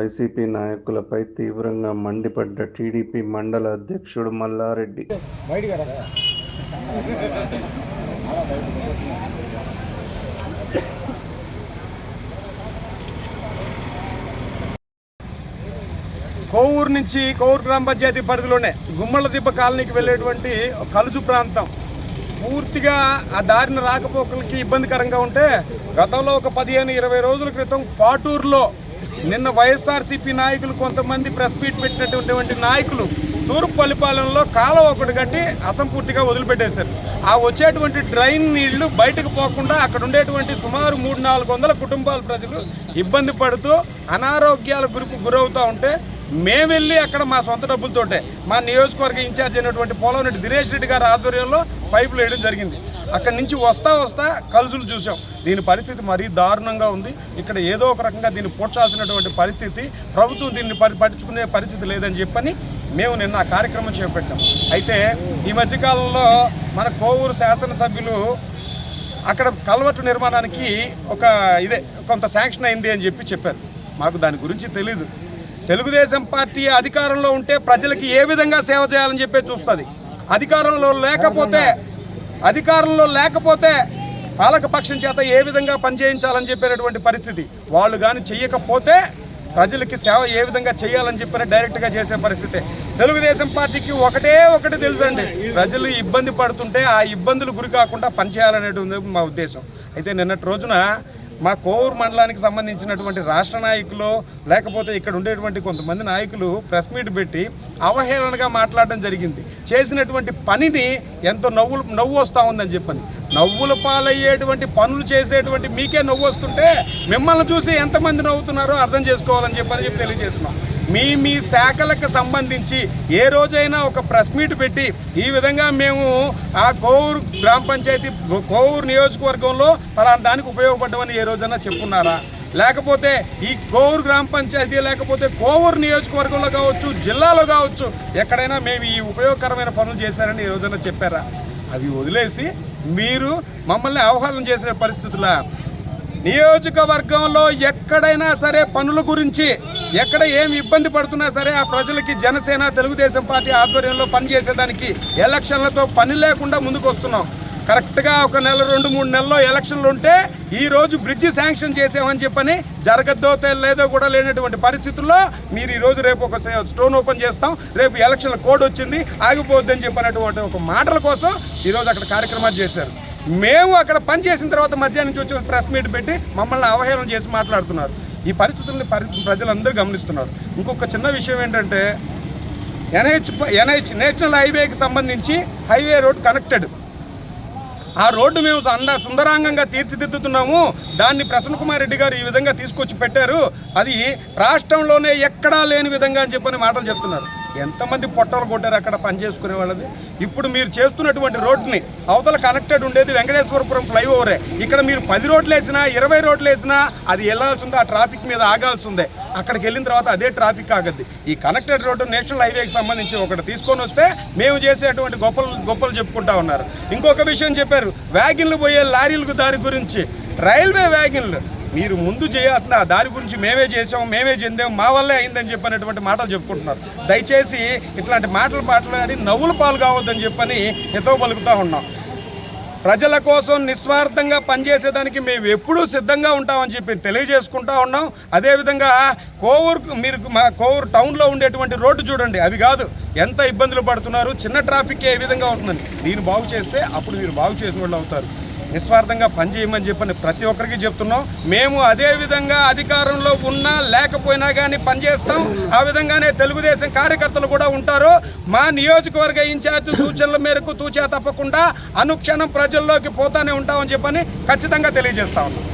YCP నాయకులపై తీవ్రంగా మండిపడ్డ TDP మండల అధ్యక్షుడు మల్లారెడ్డి. కోవూరు నుంచి కోవూరు గ్రామ పంచాయతీ పరిధిలోనే గుమ్మల దిబ్బ కాలనీకి వెళ్ళేటువంటి కలుజు ప్రాంతం. పూర్తిగా ఆ దారిన రాకపోకలకి ఇబ్బందికరంగా ఉంటే గతంలో ఒక పదిహేను ఇరవై రోజుల క్రితం పాటూరులో నిన్న వైఎస్ఆర్సీపీ నాయకులు కొంతమంది ప్రెస్ మీట్ పెట్టినటువంటి నాయకులు తూర్పు పల్లిపాలెంలో కాలం ఒకటి కట్టి అసంపూర్తిగా వదిలిపెట్టేశారు. ఆ వచ్చేటువంటి డ్రైన్ నీళ్ళు బయటకు పోకుండా అక్కడ ఉండేటువంటి సుమారు మూడు నాలుగు వందల కుటుంబాల ప్రజలు ఇబ్బంది పడుతూ అనారోగ్యాల గురికి గురవుతూ ఉంటే మేము వెళ్ళి అక్కడ మా సొంత డబ్బులతోటే మా నియోజకవర్గ ఇన్ఛార్జ్ అయినటువంటి పోలవరెడ్డి దినేష్ రెడ్డి గారి ఆధ్వర్యంలో పైపులు వేయడం జరిగింది. అక్కడి నుంచి వస్తా వస్తా కలుజులు చూసాం. దీని పరిస్థితి మరీ దారుణంగా ఉంది. ఇక్కడ ఏదో ఒక రకంగా దీన్ని పూడ్చాల్సినటువంటి పరిస్థితి ప్రభుత్వం దీన్ని పరి పట్టించుకునే పరిస్థితి లేదని చెప్పని మేము నిన్న ఆ కార్యక్రమం చేపట్టాం. అయితే ఈ మధ్యకాలంలో మన కోవూరు శాసనసభ్యులు అక్కడ కల్వర్టు నిర్మాణానికి ఒక ఇదే కొంత శాంక్షన్ అయింది అని చెప్పి చెప్పారు. మాకు దాని గురించి తెలీదు. తెలుగుదేశం పార్టీ అధికారంలో ఉంటే ప్రజలకి ఏ విధంగా సేవ చేయాలని చెప్పి చూస్తుంది. అధికారంలో లేకపోతే అధికారంలో లేకపోతే పాలకపక్షం చేత ఏ విధంగా పనిచేయించాలని చెప్పినటువంటి పరిస్థితి. వాళ్ళు కానీ చేయకపోతే ప్రజలకి సేవ ఏ విధంగా చేయాలని చెప్పిన డైరెక్ట్గా చేసే పరిస్థితి. తెలుగుదేశం పార్టీకి ఒకటే ఒకటి తెలుసండి. ప్రజలు ఇబ్బంది పడుతుంటే ఆ ఇబ్బందులు గురి కాకుండా పనిచేయాలనేటువంటి మా ఉద్దేశం. అయితే నిన్నటి రోజున మా కోవూరు మండలానికి సంబంధించినటువంటి రాష్ట్ర నాయకులు లేకపోతే ఇక్కడ ఉండేటువంటి కొంతమంది నాయకులు ప్రెస్ మీట్ పెట్టి అవహేళనగా మాట్లాడడం జరిగింది. చేసినటువంటి పనిని ఎంతో నవ్వులు నవ్వు వస్తూ ఉందని చెప్పని. నవ్వుల పాలయ్యేటువంటి పనులు చేసేటువంటి మీకే నవ్వు వస్తుంటే మిమ్మల్ని చూసి ఎంతమంది నవ్వుతున్నారో అర్థం చేసుకోవాలని చెప్పని చెప్పి తెలియజేస్తున్నాం. మీ మీ శాఖలకు సంబంధించి ఏ రోజైనా ఒక ప్రెస్ మీట్ పెట్టి ఈ విధంగా మేము ఆ కోవూరు గ్రామ పంచాయతీ కోవూరు నియోజకవర్గంలో పలానా దానికి ఉపయోగపడ్డమని ఏ రోజైనా చెప్పున్నారా? లేకపోతే ఈ కోవూరు గ్రామ పంచాయతీ లేకపోతే కోవూరు నియోజకవర్గంలో కావచ్చు జిల్లాలో కావచ్చు ఎక్కడైనా మేము ఈ ఉపయోగకరమైన పనులు చేశారని ఏ రోజైనా చెప్పారా? అవి వదిలేసి మీరు మమ్మల్ని అవహేళన చేసిన పరిస్థితుల? నియోజకవర్గంలో ఎక్కడైనా సరే పనుల గురించి ఎక్కడ ఏమి ఇబ్బంది పడుతున్నా సరే ఆ ప్రజలకి జనసేన తెలుగుదేశం పార్టీ ఆధ్వర్యంలో పనిచేసేదానికి ఎలక్షన్లతో పని లేకుండా ముందుకు వస్తున్నాం కరెక్ట్గా ఒక నెల రెండు మూడు నెలల్లో ఎలక్షన్లు ఉంటే ఈరోజు బ్రిడ్జ్ బ్రిడ్జి శాంక్షన్ చేసామని చెప్పని జరగద్దో లేదో కూడా లేనటువంటి పరిస్థితుల్లో మీరు ఈరోజు రేపు ఒక స్టోన్ ఓపెన్ చేస్తాం. రేపు ఎలక్షన్ల కోడ్ వచ్చింది ఆగిపోద్దని చెప్పినటువంటి ఒక మాటల కోసం ఈరోజు అక్కడ కార్యక్రమాలు చేశారు. మేము అక్కడ పని చేసిన తర్వాత మధ్యాహ్నం నుంచి వచ్చి ప్రెస్ మీట్ పెట్టి మమ్మల్ని అవహేళన చేసి మాట్లాడుతున్నారు. ఈ పరిస్థితుల్ని పరి ప్రజలందరూ గమనిస్తున్నారు. ఇంకొక చిన్న విషయం ఏంటంటే ఎన్హెచ్ ఎన్హెచ్ నేషనల్ హైవేకి సంబంధించి హైవే రోడ్ కనెక్టెడ్. ఆ రోడ్డు మేము అంద సుందరాంగంగా తీర్చిదిద్దుతున్నాము. దాన్ని ప్రసన్న కుమార్ రెడ్డి గారు ఈ విధంగా తీసుకొచ్చి పెట్టారు. అది రాష్ట్రంలోనే ఎక్కడా లేని విధంగా అని చెప్పని మాటలు చెప్తున్నారు. ఎంతమంది పొట్టలు కొట్టారు అక్కడ పనిచేసుకునే వాళ్ళది? ఇప్పుడు మీరు చేస్తున్నటువంటి రోడ్ని అవతల కనెక్టెడ్ ఉండేది వెంకటేశ్వరపురం ఫ్లైఓవరే. ఇక్కడ మీరు పది రోడ్లు వేసినా ఇరవై రోడ్లు వేసినా అది వెళ్ళాల్సిందే ఆ ట్రాఫిక్ మీద ఆగాల్సిందే. అక్కడికి వెళ్ళిన తర్వాత అదే ట్రాఫిక్ ఆగద్ది. ఈ కనెక్టెడ్ రోడ్డు నేషనల్ హైవేకి సంబంధించి ఒకటి తీసుకొని వస్తే మేము చేసేటువంటి గొప్పలు గొప్పలు చెప్పుకుంటా ఉన్నారు. ఇంకొక విషయం చెప్పారు వ్యాగిన్లు పోయే లారీలకు దారి గురించి. రైల్వే వ్యాగిన్లు మీరు ముందు చేయాల్సిన దాని దారి గురించి మేమే చేసాం మేమే చెందాం మా వల్లే అయిందని చెప్పినటువంటి మాటలు చెప్పుకుంటున్నారు. దయచేసి ఇట్లాంటి మాటలు మాట్లాడి నవ్వులు పాలు కావద్దని చెప్పని ఎంతో పలుకుతూ ఉన్నాం. ప్రజల కోసం నిస్వార్థంగా పనిచేసేదానికి మేము ఎప్పుడూ సిద్ధంగా ఉంటామని చెప్పి తెలియజేసుకుంటా ఉన్నాం. అదేవిధంగా కోవూరు మీరు మా కోవూరు టౌన్లో ఉండేటువంటి రోడ్డు చూడండి అవి కాదు. ఎంత ఇబ్బందులు పడుతున్నారు చిన్న ట్రాఫిక్ ఏ విధంగా అవుతుందని దీన్ని బాగు చేస్తే అప్పుడు మీరు బాగు చేసిన వాళ్ళు అవుతారు. నిస్వార్థంగా పనిచేయమని చెప్పని ప్రతి ఒక్కరికి చెప్తున్నాం. మేము అదే విధంగా అధికారంలో ఉన్నా లేకపోయినా కానీ పనిచేస్తాం. ఆ విధంగానే తెలుగుదేశం కార్యకర్తలు కూడా ఉంటారు. మా నియోజకవర్గ ఇన్ఛార్జ్ సూచనల మేరకు తూచా తప్పకుండా అనుక్షణం ప్రజల్లోకి పోతానే ఉంటామని చెప్పని ఖచ్చితంగా తెలియజేస్తా ఉన్నాం.